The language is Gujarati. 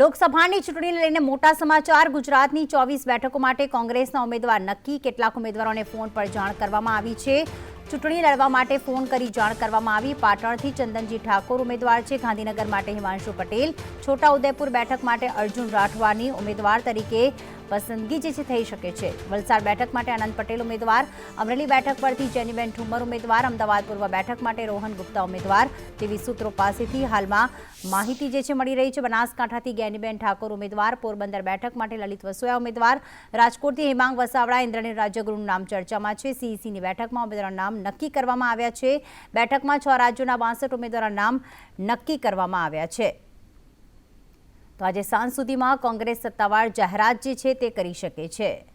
લોકસભાની ચૂંટણીને લઈને મોટા સમાચાર. ગુજરાતની ચોવીસ બેઠકો માટે કોંગ્રેસના ઉમેદવાર નક્કી. કેટલાક ઉમેદવારોને ફોન પર જાણ કરવામાં આવી છે. ચૂંટણી લડવા માટે ફોન કરી જાણ કરવામાં આવી. પાટણથી ચંદનજી ઠાકોર ઉમેદવાર છે. ગાંધીનગર માટે હિમાંશુ પટેલ. છોટાઉદેપુર બેઠક માટે અર્જુન રાઠવાની ઉમેદવાર તરીકે પસંદગી જે છે થઈ શકે છે. વલસાડ બેઠક માટે આનંદ પટેલ ઉમેદવાર. અમરેલી બેઠક પરથી જેનીબેન ઠુમર ઉમેદવાર. અમદાવાદ પૂર્વ બેઠક માટે રોહન ગુપ્તા ઉમેદવાર. તેવી સૂત્રો પાસેથી હાલમાં માહિતી જે છે મળી રહી છે, બનાસકાંઠાથી ગેનીબેન ઠાકોર ઉમેદવાર, પોરબંદર બેઠક માટે લલિત વસોયા ઉમેદવાર, રાજકોટથી હેમાંગ વસાવડા ઇન્દ્રનીલ રાજ્યગુરુનું નામ ચર્ચામાં છે. સીઈસીની બેઠકમાં ઉમેદવારોના નામ નક્કી કરવામાં આવ્યા છે. બેઠકમાં છ રાજ્યોના બાસઠ ઉમેદવારોના નામ નક્કી કરવામાં આવ્યા છે. તો આજે સાંજ સુધીમાં કોંગ્રેસ સત્તાવાર જાહેરાત જે છે તે કરી શકે છે.